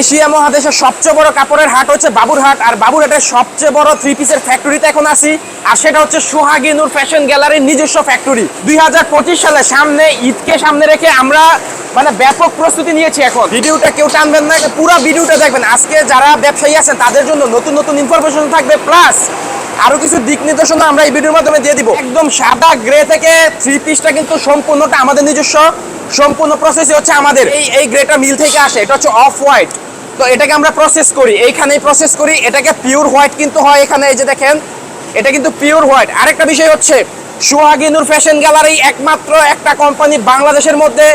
Asia মহাদেশের সবচেয়ে বড় কাপড়ের হাট হচ্ছে বাবুরহাট আর বাবুরহাটের সবচেয়ে বড় থ্রি পিসের ফ্যাক্টরিতে এখন আসি আর সেটা হচ্ছে সোহাগী নূর ফ্যাশন গ্যালারির নিজস্ব ফ্যাক্টরি দুই সালে সামনে ঈদকে সামনে রেখে আমরা মানে ব্যাপক প্রস্তুতি নিয়েছি এখন। ভিডিওটা কেউ টানবেন না, পুরো ভিডিওটা দেখবেন। আজকে যারা ব্যবসায়ী আছেন, তাদের জন্য নতুন নতুন ইনফরমেশন থাকবে প্লাস আরও কিছু দিক নির্দেশনা আমরা এই ভিডিওর মাধ্যমে দিয়ে দিব। একদম সাদা গ্রে থেকে থ্রি পিসটা কিন্তু সম্পূর্ণটা আমাদের নিজস্ব। সম্পূর্ণ প্রসেসই হচ্ছে আমাদের। এই এই গ্রেটা মিল থেকে আসে, এটা হচ্ছে অফ হোয়াইট তো এটাকে আমরা প্রসেস করি, এইখানেই প্রসেস করি, এটাকে পিওর হোয়াইট কিন্তু হয় এখানে, এই যে দেখেন, এটা কিন্তু পিওর হোয়াইট আরেকটা বিষয় হচ্ছে সোহাগী নূর ফ্যাশন গ্যালারি একমাত্র একটা কোম্পানি বাংলাদেশের মধ্যে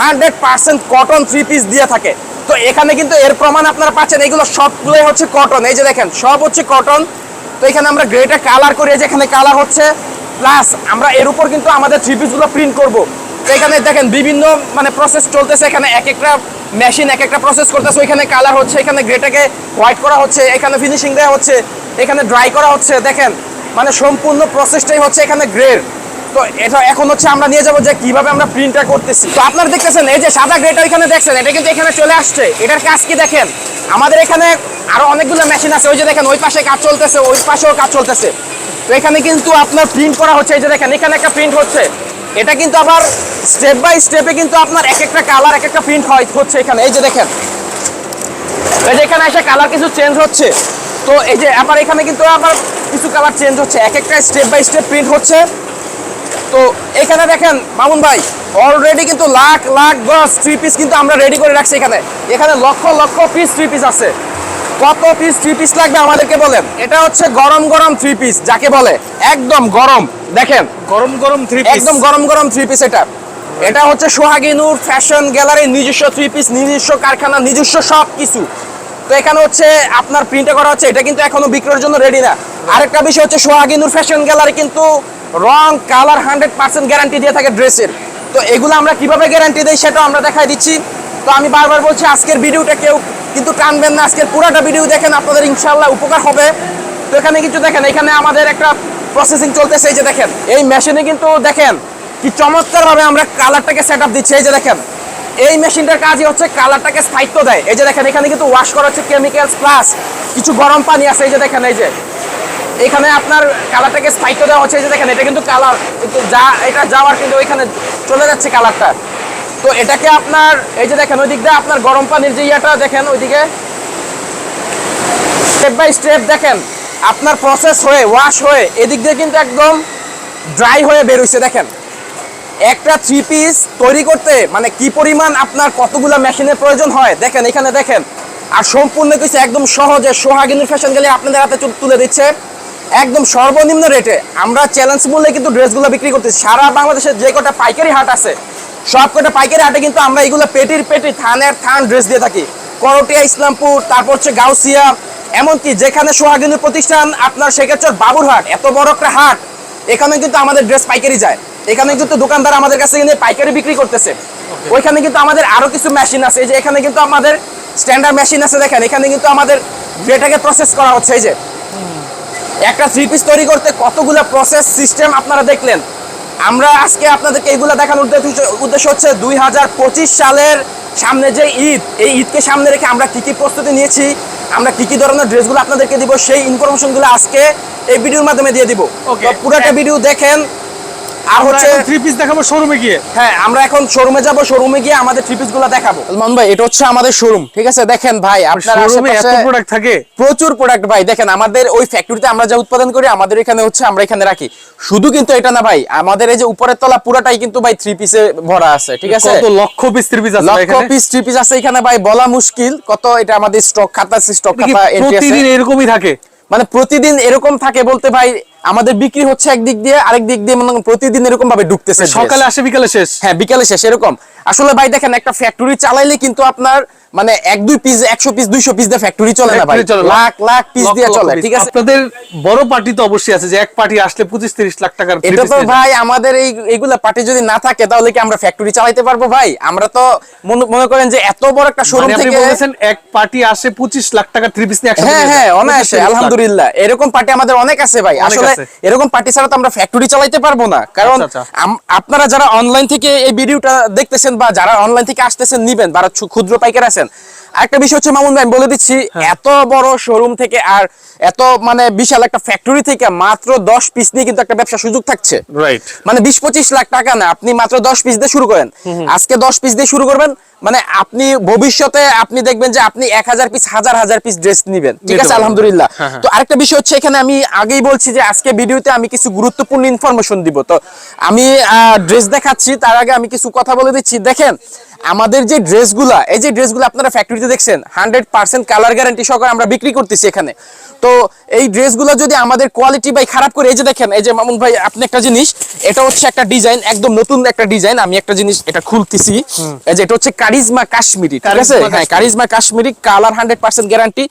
hundred percent cotton three piece দিয়ে থাকে। তো এখানে কিন্তু এর প্রমাণ আপনারা পাচ্ছেন, এগুলো সবগুলোই হচ্ছে কটন এই যে দেখেন, সব হচ্ছে কটন তো এখানে আমরা গ্রেটা কালার করি, এই যে এখানে কালার হচ্ছে প্লাস আমরা এর উপর কিন্তু আমাদের থ্রি পিসগুলো প্রিন্ট করব। এখানে দেখেন বিভিন্ন মানে প্রসেস চলতেছে, এখানে এক একটা মেশিন এক একটা প্রসেস করতেছে, ওইখানে কালার হচ্ছে, এখানে গ্রেটাকে হোয়াইট করা হচ্ছে, এখানে ফিনিশিং দেওয়া হচ্ছে, এখানে ড্রাই করা হচ্ছে, দেখেন মানে সম্পূর্ণ প্রসেসটাই হচ্ছে এখানে গ্রের তো এটা এখন হচ্ছে আমরা নিয়ে যাব যে কীভাবে আমরা প্রিন্টটা করতেছি। তো আপনারা দেখতেছেন, এই যে সাদা গ্রেটা এখানে দেখছেন, এটা কিন্তু এখানে চলে আসছে। এটার কাজ কি দেখেন? আমাদের এখানে আরও অনেকগুলো মেশিন আছে, ওই যে দেখেন, ওই পাশে কাজ চলতেছে, ওই পাশেও কাজ চলতেছে। তো এখানে কিন্তু আপনার প্রিন্ট করা হচ্ছে, এই যে দেখেন, এখানে একটা প্রিন্ট হচ্ছে। এটা কিন্তু আবার স্টেপ বাই স্টেপে কিন্তু আপনার এক একটা কালার এক একটা প্রিন্ট হয় হচ্ছে এখানে। এই যে দেখেন। এই যে এখানে এসে কালার কিছু চেঞ্জ হচ্ছে। তো এই যে আবার এখানে কিন্তু আবার কিছু কালার চেঞ্জ হচ্ছে। এক একটা স্টেপ বাই স্টেপ প্রিন্ট হচ্ছে। তো এখানে দেখেন, মামুন ভাই অলরেডি কিন্তু লাখ লাখ গজ থ্রি পিস কিন্তু আমরা রেডি করে রাখছি এখানে। এখানে lakh lakh piece three piece আছে। কত পিস থ্রি পিস লাগবে আমাদেরকে বলেন? এটা হচ্ছে গরম গরম থ্রি পিস যাকে বলে একদম গরম। দেখেন গরম গরম থ্রি পিস একদম গরম গরম থ্রি পিস এটা। এটা হচ্ছে সোহাগী নূর ফ্যাশন গ্যালারি নিজস্ব থ্রি পিস নিজস্ব কারখানা নিজস্ব সব কিছু তো এখানে হচ্ছে আপনার প্রিন্টে করা হচ্ছে এটা কিন্তু এখনও বিক্রয়ের জন্য রেডি না। আরেকটা বিষয় হচ্ছে সোহাগী নূর ফ্যাশন গ্যালারি কিন্তু রং কালার হান্ড্রেড পার্সেন্ট গ্যারান্টি দিয়ে থাকে ড্রেসের। তো এগুলো আমরা কীভাবে গ্যারান্টি দিই সেটাও আমরা দেখাই দিচ্ছি। তো আমি বারবার বলছি আজকের ভিডিওটা কেউ কিন্তু টানবেন না। আজকের পুরোটা ভিডিও দেখেন, আপনাদের ইনশাল্লাহ উপকার হবে। তো এখানে কিছু দেখেন, এখানে আমাদের একটা প্রসেসিং চলতেছে। এই যে দেখেন, এই মেশিনে কিন্তু দেখেন কি চমৎকার ভাবে আমরা কালারটাকে সেট আপ দিচ্ছি। এই যে দেখেন, এই মেশিনটার কাজই হচ্ছে কালারটাকে স্থায়িত্ব দেয়। এই যে দেখেন, এখানে কিন্তু ওয়াশ করা হচ্ছে কেমিক্যালস প্লাস কিছু গরম পানি আছে। এই যে দেখেন, এই যে এখানে আপনার কালারটাকে স্থায়িত্ব দেওয়া হচ্ছে। এই যে দেখেন, এটা কিন্তু কালার কিন্তু যা, এটা যাওয়ার কিন্তু ওইখানে চলে যাচ্ছে কালারটা তো এটাকে আপনার, এই যে দেখেন ওই দিক দিয়ে আপনার গরম পানির যে ইয়েটা, দেখেন, ওইদিকে স্টেপ বাই স্টেপ দেখেন, আপনার প্রসেস হয়ে ওয়াশ হয়ে, এদিক দিয়ে কিন্তু একদম ড্রাই হয়ে বেরোইছে দেখেন। একটা থ্রি পিস তৈরি করতে মানে কি পরিমাণ আপনার কতগুলা মেশিনের প্রয়োজন হয়, দেখেন, এখানে দেখেন। আর সম্পূর্ণ কিছু একদম সহজে সোহাগিনীর ফ্যাশন গেলে আপনাদের হাতে তুলে দিচ্ছে। একদম সর্বনিম্ন রেটে আমরা চ্যালেঞ্জ মূল্যে কিন্তু ড্রেসগুলো বিক্রি করতেছি। সারা বাংলাদেশের যে কটা পাইকারি হাট আছে সব কটা পাইকারি হাটে কিন্তু আমরা এগুলো পেটির পেটি থানের থান ড্রেস দিয়ে থাকি। করটিয়া ইসলামপুর তারপর হচ্ছে গাউসিয়া। এমনকি যেখানে সোহাগিনীর প্রতিষ্ঠান আপনার সেক্ষেত্রে বাবুরহাট এত বড় একটা হাট এখানে কিন্তু আমাদের ড্রেস পাইকারি যায়। এখানে কিন্তু দোকানদার আমাদের কাছে কিন্তু পাইকারি বিক্রি করতেছে। ওইখানে কিন্তু আমাদের আরও কিছু মেশিন আছে। এই যে এখানে কিন্তু আমাদের স্ট্যান্ডার্ড মেশিন আছে দেখেন এখানে কিন্তু আমাদের ডেটাকে প্রসেস করা হচ্ছে এই যে। একটা থ্রি পিস তৈরি করতে কতগুলো প্রসেস সিস্টেম আপনারা দেখলেন? আমরা আজকে আপনাদেরকে এইগুলো দেখানোর উদ্দেশ্য- উদ্দেশ্য হচ্ছে দুই হাজার পঁচিশ সালের সামনে যে ঈদ এই ঈদকে সামনে রেখে আমরা কী কী প্রস্তুতি নিয়েছি আমরা কী কী ধরনের ড্রেসগুলো আপনাদেরকে দিব সেই ইনফরমেশনগুলো আজকে এই ভিডিওর মাধ্যমে দিয়ে দিব। পুরোটা ভিডিও দেখেন আর হচ্ছে থ্রি পিস দেখাবো শোরুমে গিয়ে। হ্যাঁ আমরা এখন শোরুমে যাব শোরুমে গিয়ে আমাদের থ্রি পিসগুলো দেখাবো। মান ভাই এটা হচ্ছে আমাদের শোরুম ঠিক আছে? দেখেন ভাই আপনার শোরুমে এত প্রোডাক্ট থাকে। প্রচুর প্রোডাক্ট ভাই দেখেন আমাদের ওই ফ্যাক্টরিতে আমরা যা উৎপাদন করি আমাদের এখানে হচ্ছে আমরা এখানে রাখি। শুধু কিন্তু এটা না ভাই আমাদের এই যে উপরের তলা পুরাটাই কিন্তু ভাই থ্রি পিসে ভরা আছে ঠিক আছে? কত লক্ষ পিস থ্রি পিস আছে লক্ষ এখানে? পিস থ্রি পিস আছে এখানে ভাই বলা মুশকিল কত এটা আমাদের স্টক খাতা স্টক খাতা প্রতিদিন এরকমই থাকে। মানে প্রতিদিন এরকম থাকে বলতে ভাই আমাদের বিক্রি হচ্ছে একদিক দিয়ে আরেক দিক দিয়ে মনে প্রতিদিন এরকম ভাবে ঢুকতেছে সকালে আসে বিকালে শেষ? হ্যাঁ বিকালে শেষ এরকম। আসলে ভাই দেখেন একটা ফ্যাক্টরি চালাইলে কিন্তু আপনার মানে এক দুই পিস একশো পিস দুইশো পিস দিয়ে ফ্যাক্টরি চলে না ভাই। লাখ লাখ পিস দিয়ে চলে ঠিক আছে? আপনাদের বড় পার্টি তো অবশ্যই আছে যে এক পার্টি আসলে পঁচিশ তিরিশ লাখ টাকার এটা তো ভাই আমাদের এই এগুলা পার্টি যদি না থাকে তাহলে কি আমরা ফ্যাক্টরি চালাইতে পারব ভাই? আমরা তো মনে- করেন যে এত বড় একটা শোরুম মানে আপনি থেকে বলতেছেন এক পার্টি আসে পঁচিশ লাখ টাকার থ্রি পিস নিয়ে হ্যাঁ হ্যাঁ। অনায়াসে আলহামদুলিল্লাহ। এরকম পার্টি আমাদের অনেক আছে ভাই। আসলে এরকম পার্টি ছাড়া তো আমরা ফ্যাক্টরি চালাইতে পারব না। কারণ আচ্ছা, আচ্ছা। আপনারা যারা অনলাইন থেকে এই ভিডিওটা দেখতেছেন বা যারা অনলাইন থেকে আসতেছেন নিবেন ছু- ক্ষুদ্র পাইকার আছেন। একটা বিষয় হচ্ছে মামুন ভাই আমি বলে দিচ্ছি এত বড় শোরুম থেকে আর এত মানে বিশাল একটা ফ্যাক্টরি থেকে মাত্র দশ পিস নিয়ে কিন্তু একটা ব্যবসা সুযোগ থাকছে। রাইট মানে বিশ পঁচিশ লাখ টাকা না আপনি মাত্র দশ পিস দিয়ে শুরু করেন। আজকে দশ পিস দিয়ে শুরু করবেন মানে আপনি ভবিষ্যতে আপনি দেখবেন যে আপনি এক হাজার পিস হাজার হাজার পিস ড্রেস নিবেন। ঠিক আছে আলহামদুলিল্লাহ। হ্যাঁ, হ্যাঁ। তো আরেকটা বিষয় হচ্ছে এখানে আমি আগেই বলছি যে আজকে ভিডিওতে আমি কিছু গুরুত্বপূর্ণ ইনফরমেশন দিব। তো আমি ড্রেস দেখাচ্ছি তার আগে আমি কিছু কথা বলে দিচ্ছি। দেখেন আমাদের যে ড্রেসগুলা এই যে ড্রেসগুলো আপনারা ফ্যাক্টরিতে দেখছেন হান্ড্রেড পার্সেন্ট কালার গ্যারান্টি সহকারে আমরা বিক্রি করতেছি এখানে। তো এই ড্রেসগুলো যদি আমাদের কোয়ালিটি ভাই খারাপ করে এই যে দেখেন এই যে মামুন ভাই আপনি একটা জিনিস এটা হচ্ছে একটা ডিজাইন একদম নতুন একটা ডিজাইন আমি একটা জিনিস এটা খুলতেছি। এই যে এটা হচ্ছে কারিজমা কাশ্মীরি ঠিক আছে? হ্যাঁ charisma Kashmiri colour hundred percent guarantee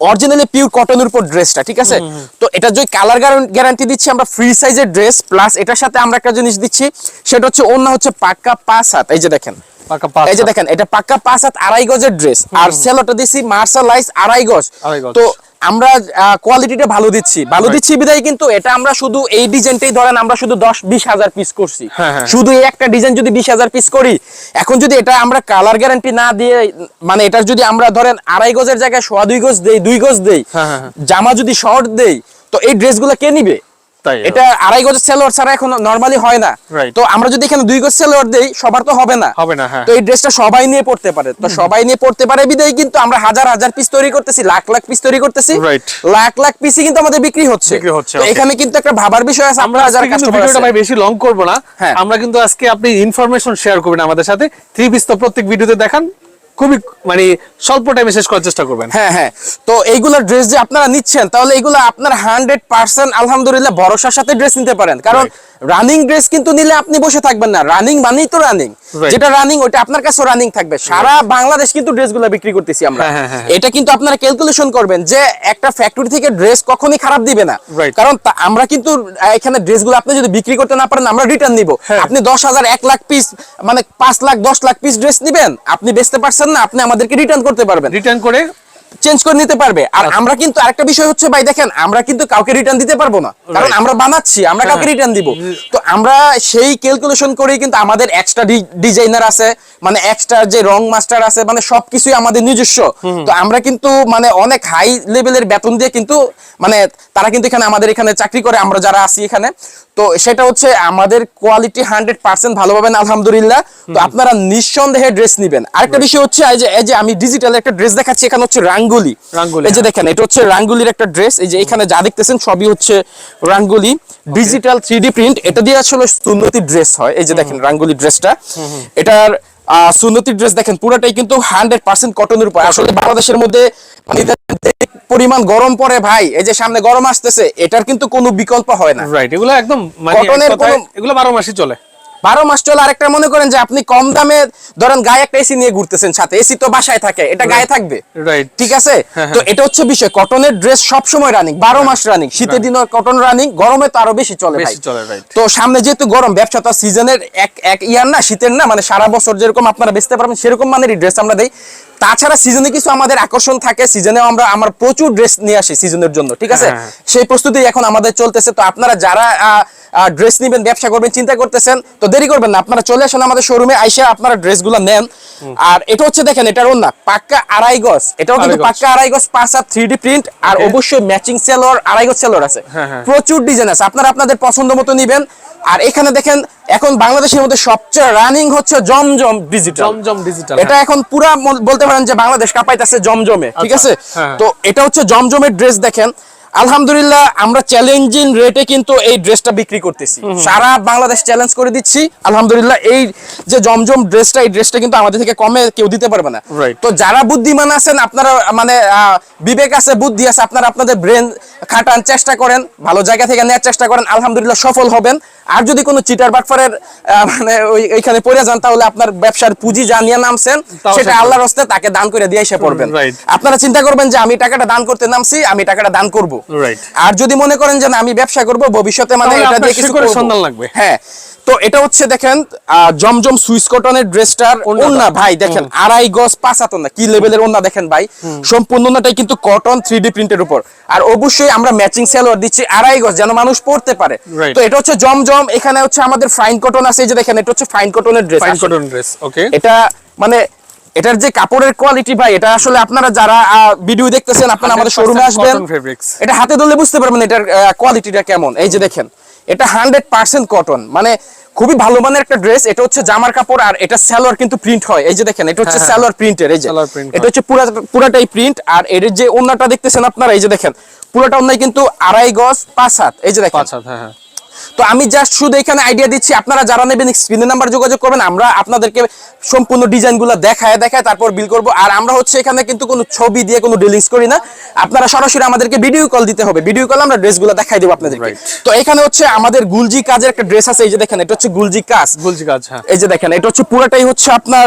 originally pure কটনের উপর ড্রেসটা ঠিক আছে? তো এটা যে কালার গ্যারান্টি দিচ্ছি আমরা ফ্রি সাইজের ড্রেস প্লাস এটার সাথে আমরা একটা জিনিস দিচ্ছি সেটা হচ্ছে অন্য হচ্ছে পাক্কা পাঁচ হাত এই যে দেখেন। পাকা পাঁচ এই যে দেখেন এটা পাক্কা পাঁচ হাত আড়াই গজের ড্রেস আর সেলোটা দিচ্ছি মার্শালাইজ আড়াই গজ। তো আমরা কোয়ালিটিটা ভালো দিচ্ছি ভালো দিচ্ছি বিদায় কিন্তু এটা আমরা শুধু এই ডিজাইনটাই ধরেন আমরা শুধু দশ বিশ হাজার পিস করছি হ্যাঁ, হ্যাঁ। শুধু এই একটা ডিজাইন যদি বিশ হাজার পিস করি এখন যদি এটা আমরা কালার গ্যারান্টি না দিয়ে মানে এটা যদি আমরা ধরেন আড়াই গজের জায়গায় সোয়া দুই গজ দেই দুই গজ দেই হ্যাঁ। জামা যদি শর্ট দেই তো এই ড্রেসগুলো কে নিবে এটা আড়াই গজের সেলোয়ার ছাড়া এখন নরমালি হয় না। তো আমরা যদি এখানে দুই গজ সেলোয়ার দেই সবার তো হবে না। হবে না, হ্যাঁ। তো এই ড্রেসটা সবাই নিয়ে পড়তে পারে। তো সবাই নিয়ে পড়তে পারে বিদায় কিন্তু আমরা হাজার হাজার পিস তৈরি করতেছি লাখ লাখ পিস তৈরি করতেছি। লাখ লাখ পিসই কিন্তু আমাদের বিক্রি হচ্ছে. এখানে কিন্তু একটা ভাবার বিষয় আছে আমরা যারা কাস্টমার ভিডিওটা ভাই বেশি লং করব না। হ্যাঁ। আমরা কিন্তু আজকে আপনি ইনফরমেশন শেয়ার করবেন আমাদের সাথে। থ্রি পিস তো প্রত্যেক ভিডিওতে দেখান। খুবই মানে স্বল্প টাইমে শেষ করার চেষ্টা করবেন। হ্যাঁ হ্যাঁ। তো এইগুলো ড্রেস যে আপনারা নিচ্ছেন তাহলে এগুলো আপনার হান্ড্রেড পার্সেন্ট আলহামদুলিল্লাহ ভরসার সাথে ড্রেস নিতে পারেন। কারণ রানিং ড্রেস কিন্তু নিলে আপনি বসে থাকবেন না। রানিং মানেই তো রানিং যেটা রানিং ওটা আপনার কাছে রানিং থাকবে। সারা বাংলাদেশ কিন্তু ড্রেসগুলো বিক্রি করতেছি আমরা। হ্যাঁ, হ্যাঁ, হ্যাঁ। এটা কিন্তু আপনারা ক্যালকুলেশন করবেন যে একটা ফ্যাক্টরি থেকে ড্রেস কখনই খারাপ দিবে না। কারণ আমরা কিন্তু এখানে ড্রেসগুলো আপনি যদি বিক্রি করতে না পারেন আমরা রিটার্ন নিব। আপনি দশ হাজার এক লাখ পিস মানে পাঁচ লাখ দশ লাখ পিস ড্রেস নিবেন। আপনি বেচতে পারছেন না আপনি আমাদেরকে রিটার্ন করতে পারবেন। রিটার্ন করে চেঞ্জ করে নিতে পারবে। আর আচ্ছা। আমরা কিন্তু আরেকটা বিষয় হচ্ছে ভাই দেখেন আমরা কিন্তু কাউকে রিটার্ন দিতে পারব না। কারণ আমরা বানাচ্ছি আমরা কাউকে হ্যাঁ। রিটার্ন দিব। তো আমরা সেই ক্যালকুলেশন করেই কিন্তু আমাদের এক্সট্রা ডিজাইনার আছে মানে এক্সট্রা যে রং মাস্টার আছে মানে সবকিছুই আমাদের নিজস্ব। তো আমরা কিন্তু মানে অনেক হাই লেভেলের বেতন দিয়ে কিন্তু মানে তারা কিন্তু এখানে আমাদের এখানে চাকরি করে আমরা যারা আছি এখানে। তো সেটা হচ্ছে আমাদের কোয়ালিটি হান্ড্রেড পার্সেন্ট ভালো পাবেন আলহামদুলিল্লাহ। তো আপনারা নিঃসন্দেহে ড্রেস নিবেন। আরেকটা বিষয় হচ্ছে এই যে আমি ডিজিটাল একটা ড্রেস দেখাচ্ছি এখানে হচ্ছে রাঙ্গুলি রাঙ্গুলি, এই যে হ্যাঁ। দেখেন এটা হচ্ছে রাঙ্গুলির একটা ড্রেস। এই যে এখানে যা দেখতেছেন সবই হচ্ছে রাঙ্গুলি। ডিজিটাল থ্রি প্রিন্ট এটা দিয়ে আসলে সুন্নতি ড্রেস হয়। এই যে দেখেন রাঙ্গুলি ড্রেসটা। এটার সুন্নতি ড্রেস দেখেন পুরোটাই কিন্তু হান্ড্রেড পার্সেন্ট কটনের উপর। আসলে বাংলাদেশের মধ্যে মানে পরিমাণ গরম পড়ে ভাই। এই যে সামনে গরম আসতেছে এটার কিন্তু কোনো বিকল্প হয় না। রাইট এগুলো একদম মানে কটনের এক এগুলো বারো মাসই চলে। বারো মাস চলে আরেকটা মনে করেন যে আপনি কম দামে ধরেন গায়ে একটা এসি নিয়ে ঘুরতেছেন সাথে এসি তো বাসায় থাকে এটা গায়ে থাকবে। ঠিক আছে? হ্যাঁ, তো এটা হচ্ছে বিষয় কটনের ড্রেস সব সময় রানিং বারো মাস রানিং শীতের দিনে কটন রানিং গরমে তো আরও বেশি চলে ভাই। চলে, তো সামনে যেহেতু গরম ব্যবসা তো সিজনের এক এক ইয়ার না শীতের না মানে সারা বছর যেরকম আপনারা বেচতে পারবেন সেরকম মানেরই ড্রেস আমরা দেই। তাছাড়া সিজনে কিছু আমাদের আকর্ষণ থাকে সিজনে আমরা আমার প্রচুর ড্রেস নিয়ে আসি সিজনের জন্য ঠিক আছে? হ্যাঁ। সেই প্রস্তুতি এখন আমাদের চলতেছে তো আপনারা যারা ড্রেস নিবেন ব্যবসা করবেন চিন্তা করতেছেন তো দেরি করবেন না আপনারা চলে আসেন আমাদের শোরুমে আইসা আপনারা ড্রেসগুলো নেন। আর এটা হচ্ছে দেখেন এটার না পাক্কা আড়াই গজ এটাও কিন্তু পাক্কা আড়াই গজ পাঁচ আর থ্রি ডি প্রিন্ট আর অবশ্যই ম্যাচিং সেলর আড়াই গজ সেলোয়ার আছে। হ্যাঁ, হ্যাঁ। প্রচুর ডিজাইন আছে আপনারা আপনাদের পছন্দ মতো নিবেন। আর এখানে দেখেন এখন বাংলাদেশের মধ্যে সবচেয়ে রানিং হচ্ছে জমজম ডিজিটাল জমজম ডিজিটাল এটা এখন পুরা বলতে পারেন যে বাংলাদেশ কাঁপাইতেছে জমজমে ঠিক আচ্ছা, আছে? হ্যাঁ। তো এটা হচ্ছে জমজমের ড্রেস দেখেন। আলহামদুলিল্লাহ আমরা চ্যালেঞ্জিং রেটে কিন্তু এই ড্রেসটা বিক্রি করতেছি। সারা বাংলাদেশ চ্যালেঞ্জ করে দিচ্ছি। আলহামদুলিল্লাহ এই যে জমজম ড্রেসটা এই ড্রেসটা কিন্তু আমাদের থেকে কমে কেউ দিতে পারবে না। তো যারা বুদ্ধিমান আছেন আপনারা মানে বিবেক আছে বুদ্ধি আছে আপনারা আপনাদের ব্রেন খাটান চেষ্টা করেন ভালো জায়গা থেকে নেওয়ার চেষ্টা করেন আলহামদুলিল্লাহ সফল হবেন। আর যদি কোনো চিটার বাটফারের মানে ওই ওইখানে পড়ে যান তাহলে আপনার ব্যবসার পুঁজি জানিয়ে নামছেন সেটা আল্লাহর হস্তে তাকে দান করে দিয়ে এসে পড়বেন। আপনারা চিন্তা করবেন যে আমি টাকাটা দান করতে নামছি আমি টাকাটা দান করব. আর যদি মনে করেন যে আমি ব্যবসা করব ভবিষ্যতে মানে এটা দিয়ে কিছু করব। সন্ধান লাগবে। হ্যাঁ তো এটা হচ্ছে দেখেন জমজম সুইস কটনের ড্রেসটার ওন্না ভাই দেখেন আড়াই গজ পাঁচ হাত কি লেভেলের ওন্না দেখেন ভাই? সম্পূর্ণ ওন্নাটাই কিন্তু কটন থ্রি ডি প্রিন্টের উপর। আর অবশ্যই আমরা ম্যাচিং সালোয়ার দিচ্ছি আড়াই গজ যেন মানুষ পড়তে পারে। তো এটা হচ্ছে জমজম এখানে হচ্ছে আমাদের ফাইন কটন আছে। এই যে দেখেন এটা হচ্ছে ফাইন কটনের dress fine cotton dress okay এটা মানে এটার যে কাপড়ের কোয়ালিটি ভাই এটা আসলে আপনারা যারা ভিডিও দেখতেছেন আপনারা আমাদের শোরুমে আসবেন। এটা হাতে ধরলে বুঝতে পারবেন এটার কোয়ালিটিটা কেমন। এই যে দেখেন এটা হান্ড্রেড পার্সেন্ট কটন মানে খুবই ভালো মানের একটা ড্রেস এটা হচ্ছে জামার কাপড় আর এটা স্যালোয়ার কিন্তু প্রিন্ট হয়। এই যে দেখেন এটা হচ্ছে হ্যাঁ, হ্যাঁ। সালোয়ার প্রিন্টের এই যে। এটা হচ্ছে পুরা পুরাটাই প্রিন্ট আর এর যে ওন্নাটা দেখতেছেন আপনারা এই যে দেখেন পুরোটা ওন্নায় কিন্তু আড়াই গজ পাঁচ হাত। এই যে দেখেন। পাঁচ হাত হ্যাঁ হ্যাঁ। তো আমি জাস্ট শুধু এখানে আইডিয়া দিচ্ছি আপনারা যারা নেবেন স্ক্রিনের নাম্বার যোগাযোগ করবেন আমরা আপনাদেরকে সম্পূর্ণ ডিজাইনগুলো দেখায় দেখায় তারপর বিল করব। আর আমরা হচ্ছে এখানে কিন্তু কোনো ছবি দিয়ে কোনো ডিলিংস করি না। আপনারা সরাসরি আমাদেরকে ভিডিও কল দিতে হবে। ভিডিও কল আমরা ড্রেসগুলো দেখাই দেবো আপনাদেরকে। তো এখানে হচ্ছে আমাদের গুলজি কাজের একটা ড্রেস আছে এই যে দেখেন এটা হচ্ছে গুলজি কাজ। বলছি কাজ হ্যাঁ। এই যে দেখেন এটা হচ্ছে পুরোটাই হচ্ছে আপনার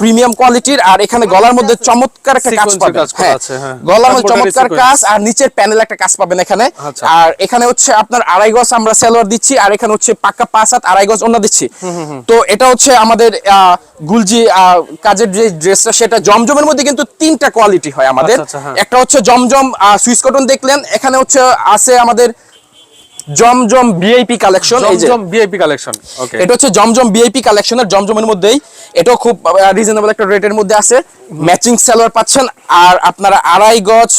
প্রিমিয়াম কোয়ালিটির আর এখানে গলার মধ্যে চমৎকার একটা কাজ পাবেন। হ্যাঁ আছে, হ্যাঁ। গলার মধ্যে চমৎকার কাজ আর নিচের প্যানেল একটা কাজ পাবেন এখানে। আচ্ছা। আর এখানে হচ্ছে আপনার আড়াই গজ আমরা সেলোয়ার দিচ্ছি। আর এখানে হচ্ছে পাক্কা পাঁচ হাত আড়াই গজ অন্য দিচ্ছি। তো এটা হচ্ছে আমাদের গুলজি কাজের যে ড্রেসটা সেটা জমজমের মধ্যে কিন্তু তিনটা কোয়ালিটি হয় আমাদের। আচ্ছা, আচ্ছা, হ্যাঁ। একটা হচ্ছে জমজম সুইস কটন দেখলেন। এখানে হচ্ছে আছে আমাদের জমজম ভিআইপি কালেকশন এই যে। ভিআইপি কালেকশন ওকে এটা হচ্ছে জমজম ভিআইপি কালেকশনের জমজমের মধ্যেই। এটাও খুব রিজনেবল একটা রেটের মধ্যে আছে। ম্যাচিং সালোয়ার পাচ্ছেন। আর আপনারা আড়াই গজ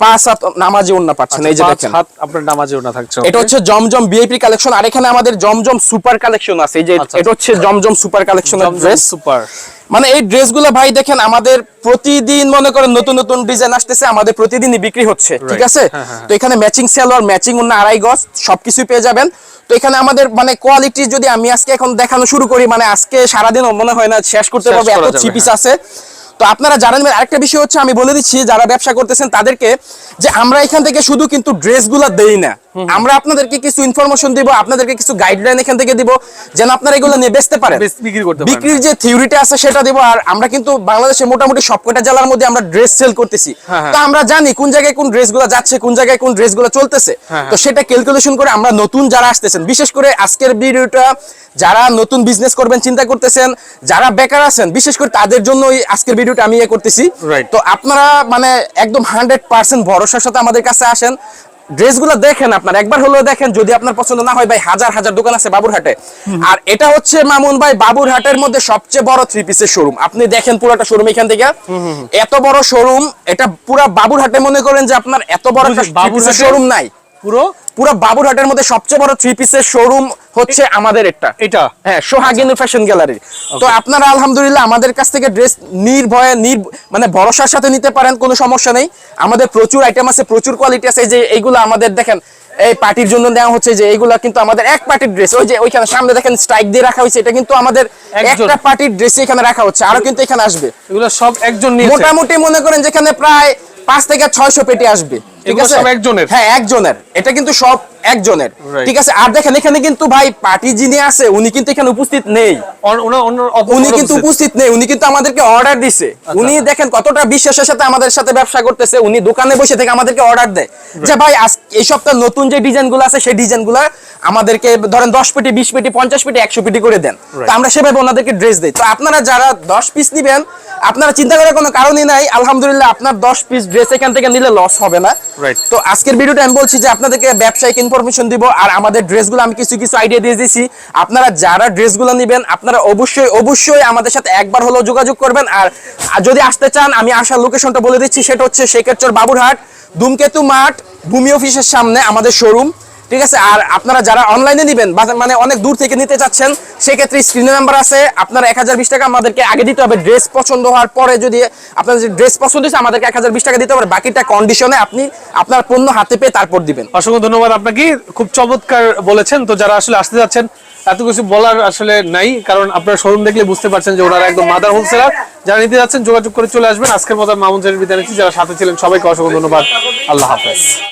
পাঁচ হাত নামাজি ওন্না পাচ্ছেন এই যে দেখেন। আপনার নামাজেও না থাকছে এটা হচ্ছে জমজম ভিআইপি কালেকশন আর এখানে আমাদের জমজম সুপার কালেকশন আছে এই যে আচ্ছা, এটা হচ্ছে জমজম সুপার কালেকশনের ড্রেস সুপার। মানে এই ড্রেসগুলো ভাই দেখেন আমাদের প্রতিদিন মনে করেন নতুন নতুন ডিজাইন আসতেছে আমাদের প্রতিদিনই বিক্রি হচ্ছে ঠিক আছে? হ্যাঁ, হ্যাঁ, তো এখানে ম্যাচিং সালোয়ার ম্যাচিং অন্য আড়াই গজ সবকিছুই পেয়ে যাবেন। তো এখানে আমাদের মানে কোয়ালিটি যদি আমি আজকে এখন দেখানো শুরু করি মানে আজকে সারাদিন মনে হয় না শেষ করতে পারব এত চিপিস হ্যাঁ। আছে। তো আপনারা জানেন আরেকটা বিষয় হচ্ছে আমি বলে দিচ্ছি, যারা ব্যবসা করতেছেন তাদেরকে যে আমরা এখান থেকে শুধু কিন্তু ড্রেসগুলো দেই না। আমরা আপনাদেরকে কিছু ইনফরমেশন দিব আপনাদেরকে কিছু গাইডলাইন এখান থেকে দিব যেন আপনারা এগুলো নিয়ে বেচতে পারেন। বিক্রি করতে বিক্রির যে থিওরিটা আছে সেটা দেবো আর আমরা কিন্তু বাংলাদেশে মোটামুটি সবকটা জেলার মধ্যে আমরা ড্রেস সেল করতেছি। হ্যাঁ, হ্যাঁ। তো আমরা জানি কোন জায়গায় কোন ড্রেসগুলো যাচ্ছে কোন জায়গায় কোন ড্রেসগুলো চলতেছে। হ্যাঁ, তো সেটা ক্যালকুলেশন করে আমরা নতুন যারা আসতেছেন বিশেষ করে আজকের ভিডিওটা যারা নতুন বিজনেস করবেন চিন্তা করতেছেন যারা বেকার আছেন বিশেষ করে তাদের জন্য আজকের ভিডিওটা আমি ইয়ে করতেছি। তো আপনারা মানে একদম হান্ড্রেড পার্সেন্ট ভরসার সাথে আমাদের কাছে আসেন। ড্রেসগুলো দেখেন আপনার একবার হলেও দেখেন যদি আপনার পছন্দ না হয় ভাই হাজার হাজার দোকান আছে বাবুরহাটে। আর এটা হচ্ছে মামুন ভাই বাবুরহাটের মধ্যে সবচেয়ে বড় থ্রি পিসের শোরুম আপনি দেখেন পুরোটা শোরুম এখান থেকে। এত বড় শোরুম এটা পুরো বাবুরহাটে মনে করেন যে আপনার এত বড় বাবুর বাবুরহাটের শোরুম নাই। পুরো পুরো বাবুরহাটের মধ্যে সবচেয়ে বড় থ্রি পিসের শোরুম হচ্ছে আমাদের একটা এটা? হ্যাঁ সোহাগিনু ফ্যাশন গ্যালারি তো আপনারা আলহামদুলিল্লাহ আমাদের কাছ থেকে ড্রেস নির্ভয়ে নির মানে ভরসার সাথে নিতে পারেন কোনো সমস্যা নেই। আমাদের প্রচুর আইটেম আছে প্রচুর কোয়ালিটি আছে এই যে এইগুলো আমাদের দেখেন এই পার্টির জন্য দেওয়া হচ্ছে যে এইগুলা কিন্তু আমাদের এক পার্টির ড্রেস ওই যে ওইখানে সামনে দেখেন স্ট্রাইক দিয়ে রাখা হয়েছে এটা কিন্তু আমাদের একটা পার্টির ড্রেস এখানে রাখা হচ্ছে আরও কিন্তু এখানে আসবে। এগুলো সব একজন মোটামুটি মনে করেন যেখানে প্রায় পাঁচ থেকে ছয়শো পেটি আসবে। ঠিক আছে? সব একজনের? হ্যাঁ একজনের। এটা কিন্তু সব একজনের। ঠিক আছে? আর দেখেন এখানে কিন্তু ভাই পার্টি যিনি আছে উনি কিন্তু এখানে উপস্থিত নেই। উনি কিন্তু উপস্থিত। নেই। উনি কিন্তু আমাদেরকে অর্ডার দিছে। উনি দেখেন কতটা বিশ্বাসের সাথে আমাদের সাথে ব্যবসা করতেছে। উনি দোকানে বসে থেকে আমাদেরকে অর্ডার দেয়। যে ভাই এই সপ্তাহ নতুন যে ডিজাইনগুলো আছে সেই ডিজাইনগুলো আমাদেরকে ধরেন দশ পেটি বিশ পেটি পঞ্চাশ পেটি একশো পেটি করে দেন। তো আমরা সেভাবে ওনাদেরকে ড্রেস দিই। তো আপনারা যারা দশ পিস নিবেন আপনারা চিন্তা করার কোনো কারণই নাই। আলহামদুলিল্লাহ আপনার দশ পিস ড্রেস এখান থেকে নিলে লস হবে না। তো আজকের ভিডিওটা আমি বলছি যে আপনাদেরকে ব্যবসায়িক ইনফরমেশন দিব আর আমাদের ড্রেসগুলো আমি কিছু কিছু আইডিয়া দিয়ে দিয়েছি। আপনারা যারা ড্রেসগুলো নেবেন, আপনারা অবশ্যই অবশ্যই আমাদের সাথে একবার হলেও যোগাযোগ করবেন। আর আর যদি আসতে চান, আমি আসার লোকেশনটা বলে দিচ্ছি, সেটা হচ্ছে শেখেরচর বাবুরহাট, ধূমকেতু মাঠ, ভূমি অফিসের সামনে আমাদের শোরুম ঠিক আছে? আর আপনারা যারা অনলাইনে নেবেন মানে অনেক দূর থেকে নিতে চাচ্ছেন, সেক্ষেত্রে স্ক্রিনে নাম্বার আছে। আপনারা এক হাজার বিশ টাকা আমাদেরকে আগে দিতে হবে। ড্রেস পছন্দ হওয়ার পরে যদি আপনার যে ড্রেস পছন্দ হয়েছে, আমাদেরকে এক হাজার বিশ টাকা দিতে হবে। বাকিটা কন্ডিশনে আপনি আপনার পণ্য হাতে পেয়ে তারপর দিবেন। অসংখ্য ধন্যবাদ আপনাকে। খুব চমৎকার বলেছেন। তো যারা আসলে আসতে যাচ্ছেন, এত কিছু বলার আসলে নাই, কারণ আপনার শোরুম দেখলে বুঝতে পারছেন যে ওনারা একদম মাদার হোলসেলার যারা নিতে যাচ্ছেন, যোগাযোগ করে চলে আসবেন। আজকের মতো মামুন নিচ্ছি। যারা সাথে ছিলেন, সবাইকে অসংখ্য ধন্যবাদ। আল্লাহ হাফেজ।